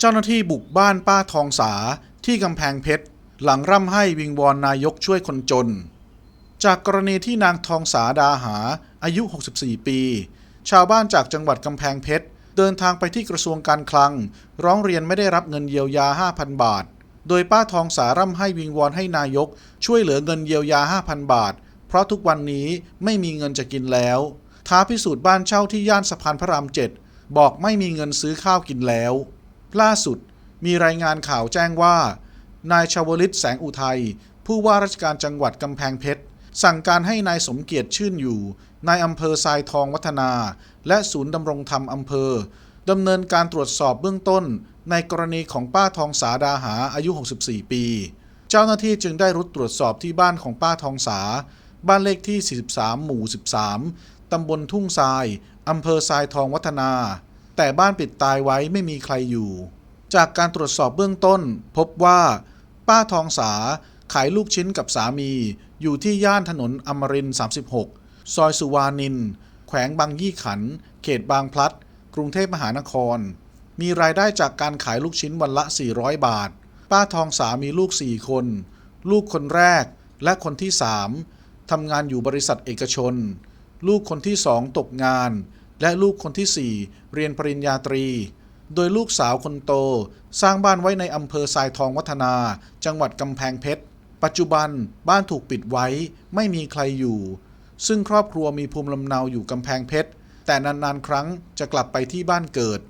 เจ้าหน้าที่บุกบ้านป้าทองสาที่กำแพงเพชร หลังร่ำให้วิงวอนนายกช่วยคนจน จากกรณีที่นางทองสาดาหา อายุ 64 ปี ชาวบ้านจากจังหวัดกำแพงเพชร เดินทางไปที่กระทรวงการคลัง ร้องเรียนไม่ได้รับเงินเยียวยา 5,000 บาท โดยป้าทองสาร่ำให้วิงวอนให้นายก ช่วยเหลือเงินเยียวยา 5,000 บาท เพราะทุกวันนี้ไม่มีเงินจะกินแล้ว ท้าพิสูจน์บ้านเช่าที่ย่านสะพานพระรามเจ็ดบอกไม่มีเงินซื้อข้าวกินแล้ว ล่าสุดมีรายงานข่าวแจ้งว่า นายชาวลิตแสงอุทัย ผู้ว่าราชการจังหวัดกำแพงเพชร สั่งการให้นายสมเกียรติชื่นอยู่นายอำเภอทรายทองวัฒนา และศูนย์ดำรงธรรมอำเภอดำเนินการตรวจสอบเบื้องต้น ในกรณีของป้าทองสาดาหาอายุ 64 ปี เจ้าหน้าที่จึงได้รุดตรวจสอบที่บ้านของป้าทองสา บ้านเลขที่ 43 หมู่ 13 ตำบลทุ่งทรายอำเภอทรายทองวัฒนา แต่บ้านปิดตายไว้ไม่มีใครอยู่ จากการตรวจสอบเบื้องต้น พบว่า ป้าทองสาขายลูกชิ้นกับสามี อยู่ที่ย่านถนนอมรินทร์36 ซอยสุวานิน แขวงบางยี่ขัน เขตบางพลัด กรุงเทพมหานคร มีรายได้จากการขายลูกชิ้นวันละ 400 บาท ป้าทองสามีลูก 4 คน ลูกคนแรกและคนที่ 3ทำงานอยู่บริษัทเอกชน ลูกคนที่สองตกงาน และลูกคนที่ 4 เรียนปริญญาตรี โดยลูกสาวคนโต สร้างบ้านไว้ในอำเภอทรายทองวัฒนา จังหวัดกำแพงเพชร ปัจจุบันบ้านถูกปิดไว้ไม่มีใครอยู่ ซึ่งครอบครัวมีภูมิลำเนาอยู่กำแพงเพชร แต่นานๆ ครั้งจะกลับไปที่บ้านเกิด